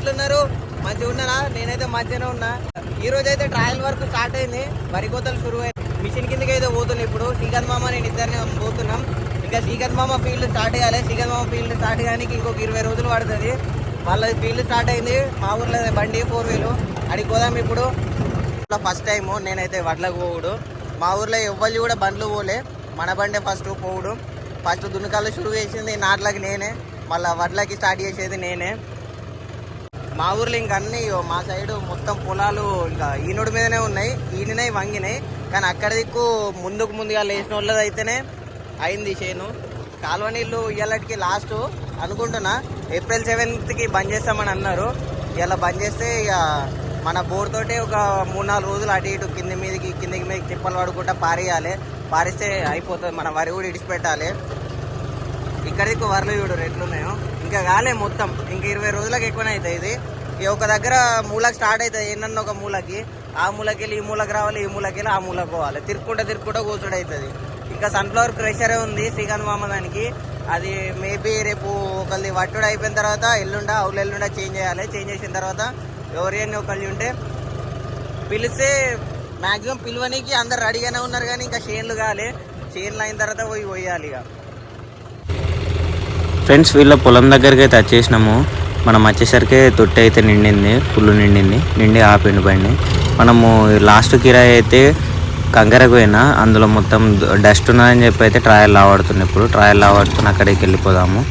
ఎట్లున్నారు? మంచిగా ఉన్నారా? నేనైతే మంచిగానే ఉన్నా. ఈ రోజు అయితే ట్రయల్ వర్క్ స్టార్ట్ అయింది. వరి కోతలు షురువు అయింది మిషన్ కిందకి అయితే పోతున్నాయి ఇప్పుడు. శ్రీకాంత్ మామ నేను ఇద్దరిని పోతున్నాం. ఇంకా శ్రీకాంత్ మామ ఫీల్డ్ స్టార్ట్ చేయాలి. శ్రీకాంత్ మామ ఫీల్డ్ స్టార్ట్ కానీ ఇంకొక ఇరవై రోజులు పడుతుంది. మళ్ళీ ఫీల్డ్ స్టార్ట్ అయింది. మా ఊర్లో బండి ఫోర్ వీలు అడిగి పోదాం ఇప్పుడు. ఫస్ట్ టైం నేనైతే వడ్లకు పోవుడు. మా ఊర్లో ఎవ్వరు కూడా బండ్లు పోలే. మన బండే ఫస్ట్ పోవుడు. ఫస్ట్ దున్నకాలు షురువు చేసింది నాట్లకి నేనే. మళ్ళీ వడ్లకి స్టార్ట్ చేసేది నేనే. మా ఊర్లో ఇంకా అన్ని ఇగో మా సైడ్ మొత్తం పొలాలు ఇంకా ఈనుడి మీదనే ఉన్నాయి. ఈనినాయి వంగినాయి కానీ అక్కడ దిక్కు ముందుకు ముందుగా లేచిన వాళ్ళది అయితేనే అయింది చేను. కాలువ నీళ్ళు ఇవాళకి లాస్ట్ అనుకుంటున్నా. ఏప్రిల్ సెవెంత్కి బంద్ చేస్తామని అన్నారు. ఇలా బంద్ చేస్తే ఇక మన బోర్ తోటే ఒక మూడు నాలుగు రోజులు అటు ఇటు కింది మీదకి కిందికి మీదకి తిప్పలు పడుకుంటా పారేయాలి. పారిస్తే అయిపోతుంది. మన వరి కూడా ఇడిచిపెట్టాలి ఇక్కడికి వరలు చూడు రెట్లున్నాయో. ఇంకా కాలే మొత్తం. ఇంకా ఇరవై రోజులకు ఎక్కువనే అవుతాయి ఇది. ఈ ఒక దగ్గర మూలకి స్టార్ట్ అవుతుంది ఏంటన్నా ఒక మూలకి. ఆ మూలకి వెళ్ళి ఈ మూలకి రావాలి ఈ మూలకి వెళ్ళి ఆ మూలకి పోవాలి. తిరుక్కుంటా తిరుక్కుంటా కూర్చుడు అవుతుంది ఇంకా సన్ఫ్లవర్ ప్రెషరే ఉంది శ్రీకాంత్ మామ దానికి. అది మేబీ రేపు ఒకళ్ళది వట్టుడు అయిపోయిన తర్వాత ఎల్లుండా అవులు ఎల్లుండా చేంజ్ చేయాలి. చేంజ్ చేసిన తర్వాత ఎవరైనా ఒకళ్ళు ఉంటే పిలిస్తే మాక్సిమం పిలువనికి అందరు రెడీగానే ఉన్నారు కానీ ఇంకా షేన్లు కాలే. షేన్లు అయిన తర్వాత పోయి పోయాలి ఇక. ఫ్రెండ్స్ వీళ్ళ పొలం దగ్గరికి అయితే వచ్చేసినాము. మనం వచ్చేసరికి తొట్టి అయితే నిండింది ఫుల్ నిండింది నిండి ఆపిండు బండి. మనము లాస్ట్ కిరాయి అయితే కంకరకు పోయినా అందులో మొత్తం డస్ట్ ఉన్నదని చెప్పి అయితే ట్రయల్ లావాడుతున్నాయి ఇప్పుడు. ట్రయల్ లావాడుతున్న అక్కడికి వెళ్ళిపోదాము.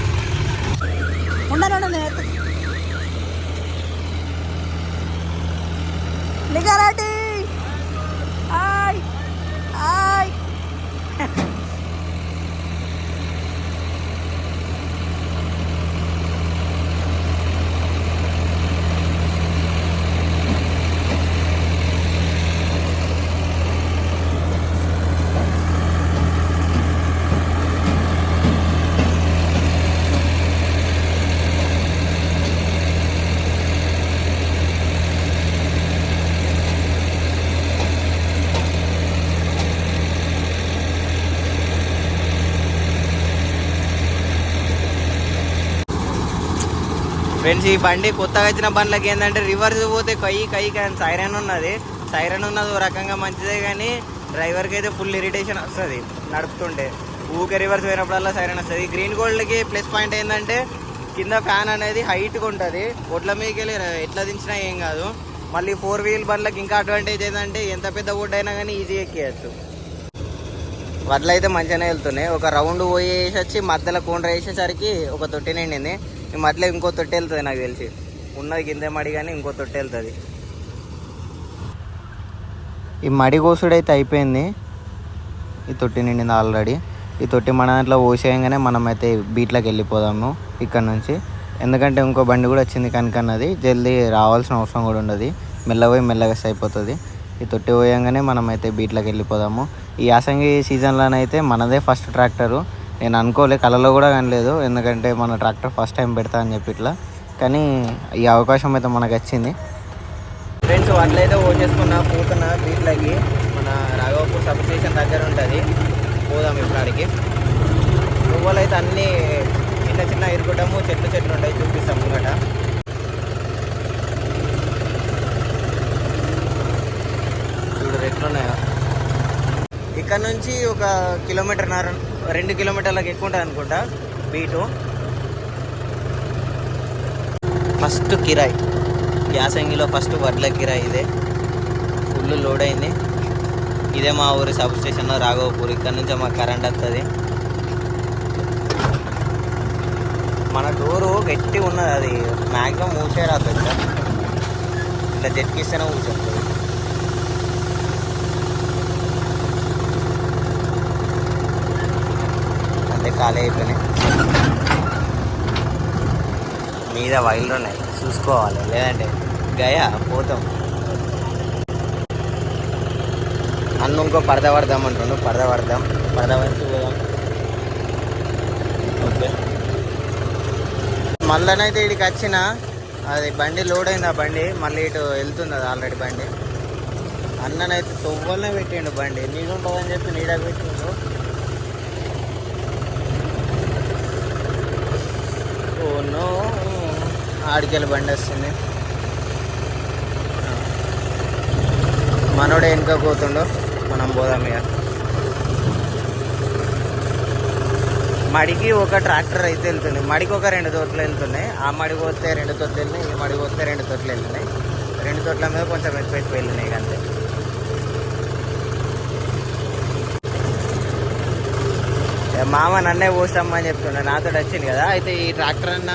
ఫ్రెండ్స్ ఈ బండి కొత్తగా వచ్చిన బండ్లకి ఏంటంటే రివర్స్ పోతే కయ్యి కయ్యి కానీ సైరన్ ఉన్నది. సైరన్ ఉన్నది ఓ రకంగా మంచిదే కానీ డ్రైవర్కి అయితే ఫుల్ ఇరిటేషన్ వస్తుంది నడుపుతుంటే. ఊకే రివర్స్ పోయినప్పుడల్లా సైరన్ వస్తుంది. గ్రీన్ గోల్డ్కి ప్లస్ పాయింట్ ఏంటంటే కింద ఫ్యాన్ అనేది హైట్గా ఉంటుంది. ఒడ్ల మీదకి వెళ్ళి ఎట్లా దించినా ఏం కాదు. మళ్ళీ ఫోర్ వీల్ బండ్లకి ఇంకా అడ్వాంటేజ్ ఏంటంటే ఎంత పెద్ద వుడ్ అయినా కానీ ఈజీ ఎక్కేయచ్చు. వడ్లు అయితే మంచిగానే వెళ్తున్నాయి. ఒక రౌండ్ పోయి వేసి వచ్చి మధ్యలో కోండ్ర వేసేసరికి ఒక తొట్టి నిండింది మేము అట్లే ఇంకో తొట్టి వెళ్తుంది నాకు తెలిసి. ఉన్నది కిందే మడి కానీ ఇంకో తొట్టి వెళ్తుంది. ఈ మడి కోసుడైతే అయిపోయింది. ఈ తొట్టి నిండింది ఆల్రెడీ. ఈ తొట్టి మన దాంట్లో పోసేయంగానే మనమైతే బీట్లోకి వెళ్ళిపోదాము ఇక్కడ నుంచి. ఎందుకంటే ఇంకో బండి కూడా వచ్చింది కనుకన్నది. జల్దీ రావాల్సిన అవసరం కూడా ఉండదు. మెల్లగా పోయి మెల్లగా అయిపోతుంది ఈ తొట్టి పోయంగానే మనమైతే బీట్లోకి వెళ్ళిపోదాము. ఈ యాసంగి సీజన్లోనైతే మనదే ఫస్ట్ ట్రాక్టరు. నేను అనుకోలే కళలో కూడా కనలేదు ఎందుకంటే మన ట్రాక్టర్ ఫస్ట్ టైం పెడతా అని చెప్పి ఇట్లా. కానీ ఈ అవకాశం అయితే మనకు వచ్చింది. ఫ్రెండ్స్ వడ్లు అయితే చేసుకున్నా పోతున్నా బీట్లకి మన రాఘవపూర్ సబ్ స్టేషన్ దగ్గర ఉంటుంది. పోదాం ఇప్పటికి ఆడికి. పువ్వులు అయితే అన్నీ చిన్న చిన్న ఇరుకుటము చెట్లు చెట్లు ఉంటాయి చూపిస్తాం ముంగట. చూడు ఎట్లున్నాయో ఇక్కడ నుంచి ఒక కిలోమీటర్ రెండు కిలోమీటర్లకు ఎక్కువ ఉంటుంది అనుకుంటా బీటు ఫస్ట్ కిరాయి. యాసంగిలో ఫస్ట్ వడ్ల కిరాయి ఇదే. ఫుల్ లోడ్ అయింది. ఇదే మా ఊరి సబ్ స్టేషన్లో రాఘవపూర్. ఇక్కడ నుంచే మాకు కరెంట్ వస్తుంది మన డోరు గట్టి ఉన్నది అది. మ్యాక్సిమం మూసే రాదు ఇట్లా ఇట్లా జట్కిస్తేనే ఖాళీ అయిపోయినాయి మీద వైర్లు ఉన్నాయి. చూసుకోవాలి. లేదంటే గయా పోతాం. అన్న ఇంకో పరద పడదాం అంటుండు. పరద పడదాం. పరద పడితే పోదాం. ఓకే. మళ్ళనైతే ఇక్కడికి వచ్చిన అది బండి లోడ్ అయింది ఆ బండి. మళ్ళీ ఇటు వెళ్తుంది అది ఆల్రెడీ బండి. అన్ననైతే తొవ్వలనే పెట్టిండు బండి. నీళ్ళు ఉంటుందని చెప్పి నీడ పెట్టిండు. ఓ ఆడికెళ్ళి బండి వస్తుంది. మనోడే వెనుక పోతుండో. మనం పోదాం ఇక. మడికి ఒక ట్రాక్టర్ అయితే వెళ్తుంది. మడికి ఒక రెండు తోటలు వెళ్తున్నాయి. ఆ మడి పోతే రెండు తోటలు వెళ్ళినాయి ఈ మడి పోతే రెండు తోటలు వెళ్తున్నాయి. రెండు తోటల మీద కొంచెం ఎక్కువ ఎక్కువ వెళ్ళినాయి అంతే. మామ నన్నే పోస్తామని చెప్తుండే నాతో వచ్చింది కదా. అయితే ఈ ట్రాక్టర్ అన్న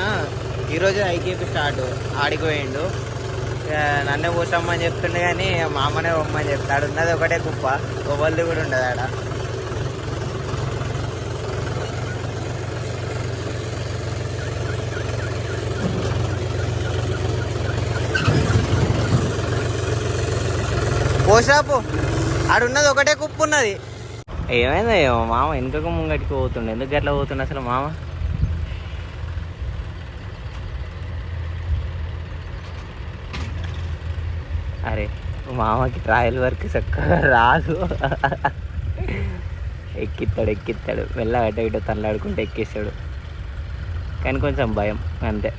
ఈరోజు ఐకేపీ స్టార్ట్. ఆడికి పోయిండు నన్నే పోస్తామని చెప్తుండే కానీ మామనే పోమ్మని చెప్తాడు. ఉన్నది ఒకటే కుప్ప. ఒకళ్ళది కూడా ఉండదు ఆడ. పోసాపు. ఆడున్నది ఒకటే కుప్పు ఉన్నది. ఏమైంది ఏమో మామ వెనుకకు ముంగటికి పోతుండే. ఎందుకు అట్లా పోతుండే అసలు మామ? అరే మామకి ట్రాయల్ వర్క్ చక్కగా రాదు. ఎక్కిస్తాడు ఎక్కిస్తాడు మెల్ల అట ఇట తల్లాడుకుంటే ఎక్కిస్తాడు. కానీ కొంచెం భయం అంతే.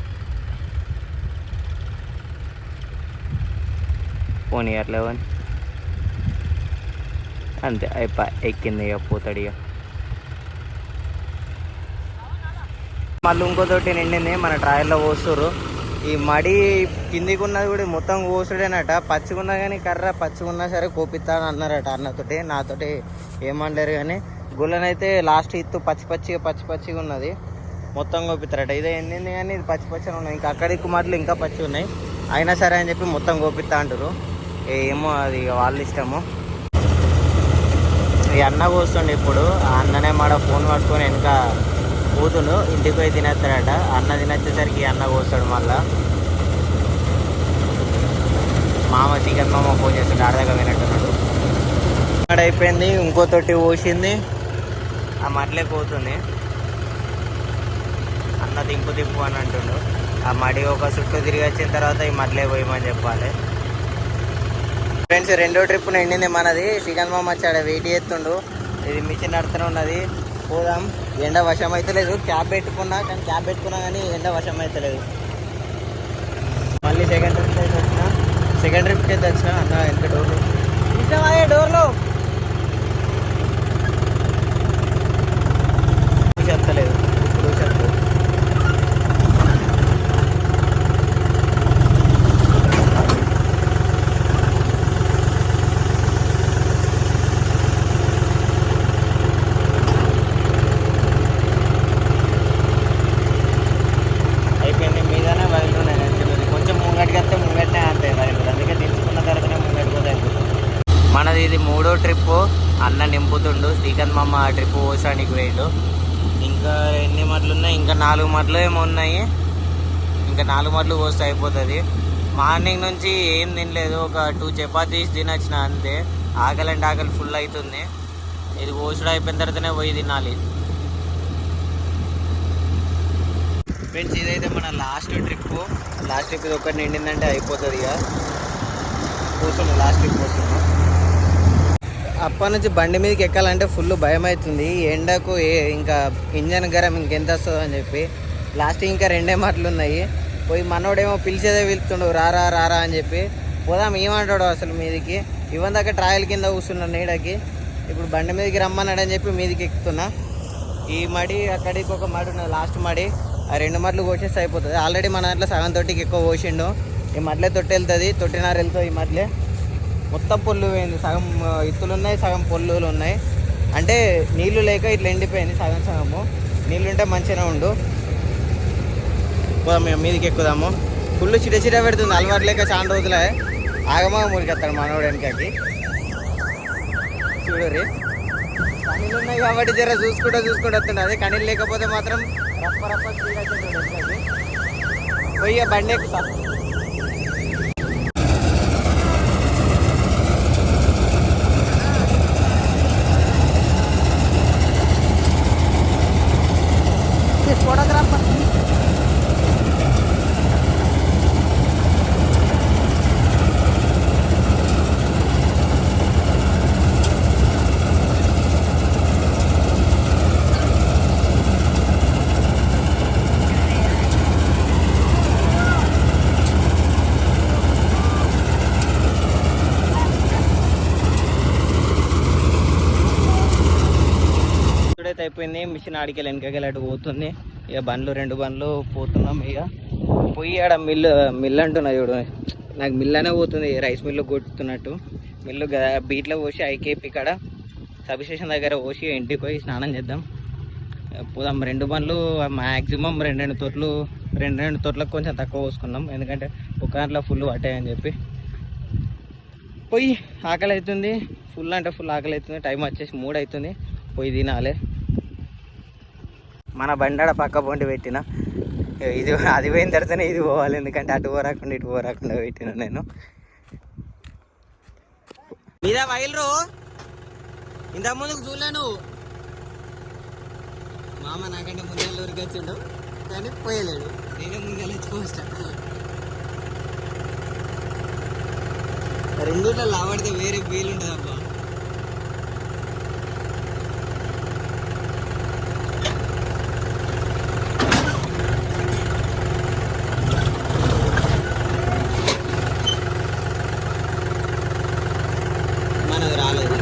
పోనీ అట్లా పోనీ. అంతే అయిపోయి ఎక్కింది ఇక పోతాడు ఇక. మళ్ళీ ఇంకోతోటి నిండింది మన ట్రాయల్లో పోస్తురు ఈ మడి కిందికి ఉన్నది కూడా మొత్తం కోసుడేనట పచ్చిగున్నా కానీ కర్ర పచ్చిగున్నా సరే కోపిస్తాను అన్నారట అన్నతోటి నాతోటి ఏమనలేరు కానీ. గుళ్ళనైతే లాస్ట్ ఇత్తు పచ్చి పచ్చిగా పచ్చి పచ్చిగా ఉన్నది. మొత్తం కోపిస్తారట ఇదే ఎండింది కానీ ఇది పచ్చి పచ్చిగా ఉన్నాయి ఇంకా అక్కడికి కుమార్లు ఇంకా పచ్చి ఉన్నాయి అయినా సరే అని చెప్పి మొత్తం కోపిస్తా అంటారు ఏమో అది ఇక వాళ్ళ ఇష్టము. ఈ అన్న కూర్చుండి ఇప్పుడు. ఆ అన్ననే మాడ ఫోన్ పట్టుకొని వెనక కూతును ఇంటికి పోయి తినేస్తాడట. అన్న తినొచ్చేసరికి అన్న కూర్చాడు మళ్ళా. మామ చికెన్ మామ ఫోన్ చేస్తాడు. ఆడదాకా వినట్టున్నాడు. అక్కడ అయిపోయింది. ఇంకో తొట్టి పోసింది. ఆ మట్లే పోతుంది. అన్న దింపు దింపు అని అంటుండు. ఆ మడి ఒక చుట్టూ తిరిగి వచ్చిన తర్వాత ఈ మట్లే పోయమని చెప్పాలి. ఫ్రెండ్స్ రెండో ట్రిప్ నిండింది మనది. చికెన్ మామ వచ్చాడు వెయిట్ చేస్తుండు. ఇది మిషన్ నడుతూనే ఉన్నది. పోదాం. ఎండ వర్షం అయితే క్యాబ్ పెట్టుకున్నా కానీ క్యాబ్ పెట్టుకున్నా కానీ ఎండ వర్షం అయితే మళ్ళీ సెకండ్ ట్రిప్ అయితే వచ్చిన. సెకండ్ ట్రిప్కి అయితే వచ్చిన. అన్న ఎంత డోర్లు. ఇష్టమయ్యే డోర్లు. చెప్తలేదు ఇప్పుడు చెప్తా అయిపోయింది మీదనే వైర్లు నేను ఎంచుకుంది కొంచెం ముంగటికి వస్తే ముంగట్నే అంతే వైర్లు అందుకే దించుకున్న తర్వాతనే ముంగటి పోతే అయిపోతుంది మనది ఇది మూడో ట్రిప్ అన్న నింపుతుండు శ్రీకాంత్ మామ ఆ ట్రిప్ పోసానికి పోయిండు ఇంకా ఎన్ని మట్లు ఉన్నాయి ఇంకా నాలుగు మడ్లు ఏమో ఉన్నాయి. ఇంకా నాలుగు మడ్లు పోస్తే అయిపోతుంది. మార్నింగ్ నుంచి ఏం తినలేదు. ఒక టూ చపాతీస్ తినొచ్చిన అంతే. ఆకలి అంటే ఆకలి ఫుల్ అవుతుంది ఇది పోసుడు అయిపోయిన తర్వాతనే పోయి తినాలి. ఫ్రెండ్స్ ఇదైతే మన లాస్ట్ ట్రిప్. లాస్ట్ ట్రిప్ ఇది ఒకటి నిండిందంటే అయిపోతుంది ఇక. కూర్చున్నాం లాస్ట్ ట్రిప్ కూర్చున్నాం అప్పటి నుంచి బండి మీదకి ఎక్కాలంటే ఫుల్ భయం అవుతుంది ఈ ఎండకు ఏ ఇంకా ఇంజన్ గరం ఇంకెంత వస్తుందో అని చెప్పి. లాస్ట్ ఇంకా రెండే మాటలు ఉన్నాయి. పోయి మనోడేమో పిలిచేదే పిలుతుండు రారా రారా అని చెప్పి. పోదాం ఏమంటాడు అసలు మీదికి. ఇవన్ దాకా ట్రాయల్ కింద కూర్చున్నాను నీడకి. ఇప్పుడు బండి మీదకి రమ్మన్నాడని చెప్పి మీదికి ఎక్కుతున్నా. ఈ మడి అక్కడికి ఒక మడి ఉన్నది లాస్ట్ మడి. ఆ రెండు మడ్లు కోసేస్తే అయిపోతుంది. ఆల్రెడీ మన దాంట్లో సగం తొట్టికి ఎక్కువ పోసిండు ఈ మడ్లే తొట్టి వెళ్తుంది తొట్టినారు వెళ్తుంది ఈ మడ్లే. మొత్తం పొల్లు పోయింది. సగం ఇత్తులు ఉన్నాయి సగం పొల్లులు ఉన్నాయి. అంటే నీళ్ళు లేక ఇట్లా ఎండిపోయింది సగం సగము. నీళ్ళు ఉంటే మంచిగానే ఉండు. మేము మీదకి ఎక్కుదాము. ఫుల్ చిట చిట పెడుతుంది. అలవాటు లేక చాలా రోజులే. ఆగమా మురికెత్తాడు మనోడు వెనకకి. చూడరి కనీళ్ళు ఉన్నాయి కాబట్టి జర చూసుకుంటూ చూసుకుంటూ వస్తుంది అదే కనీళ్ళు లేకపోతే మాత్రం రప్ప రప్ప స్పీడ్ వచ్చేటోడు వెనకకి. పోయి బండి ఎక్కుతా. అయిపోయింది. మిషన్ ఆడికెళ్ళి వెనకకెళ్ళి అటు పోతుంది. ఇక బండ్లు రెండు బండ్లు పోతున్నాం ఇక. పోయి ఆడ మిల్లు మిల్లు అంటున్నా చూడు. నాకు మిల్ అనే పోతుంది. రైస్ మిల్లు కొట్టుతున్నట్టు. మిల్లు బీట్లో పోసి ఐకేపీ కాడ సబ్స్టేషన్ దగ్గర పోసి ఇంటికి పోయి స్నానం చేద్దాం. పోదాం. రెండు బండ్లు మ్యాక్సిమం రెండు రెండు తొట్లు రెండు రెండు తొట్లకు కొంచెం తక్కువ పోసుకున్నాం. ఎందుకంటే ఒక దాంట్లో ఫుల్ పట్టాయని చెప్పి. పోయి ఆకలి అవుతుంది. ఫుల్ అంటే ఫుల్ ఆకలి అవుతుంది. టైం వచ్చేసి మూడు అవుతుంది. పోయి తినాలి. మన బండాడ పక్క పొంటి పెట్టిన. ఇది అది పోయిన తర్వాతనే ఇది పోవాలి. ఎందుకంటే అటు పోరాకుండా ఇటు పోరాకుండా పెట్టిన నేను. మీద వైలరు ఇంత ముందుకు చూడలేను మామ నాకంటే ముందే ఊరికి వచ్చిండు. కానీ పోయలేడు. నేనే ముందే రెండు రెండులో లావడితే వేరే ఫీల్ ఉంటుంది అబ్బా మనది రాలేదు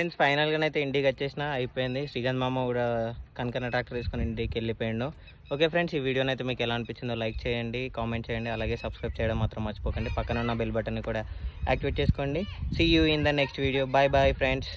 ఫ్రెండ్స్ ఫైనల్గా అయితే ఇంటికి వచ్చేసిన అయిపోయింది. శ్రీకాంత్ మామ కూడా కనకన ట్రాక్టర్ తీసుకొని ఇంటికి వెళ్ళిపోయిండు. ఓకే ఫ్రెండ్స్ ఈ వీడియోని అయితే మీకు ఎలా అనిపించిందో లైక్ చేయండి కామెంట్ చేయండి అలాగే సబ్స్క్రైబ్ చేయడం మాత్రం మర్చిపోకండి. పక్కన ఉన్న బెల్ బటన్ కూడా యాక్టివేట్ చేసుకోండి. See you in the next video bye bye friends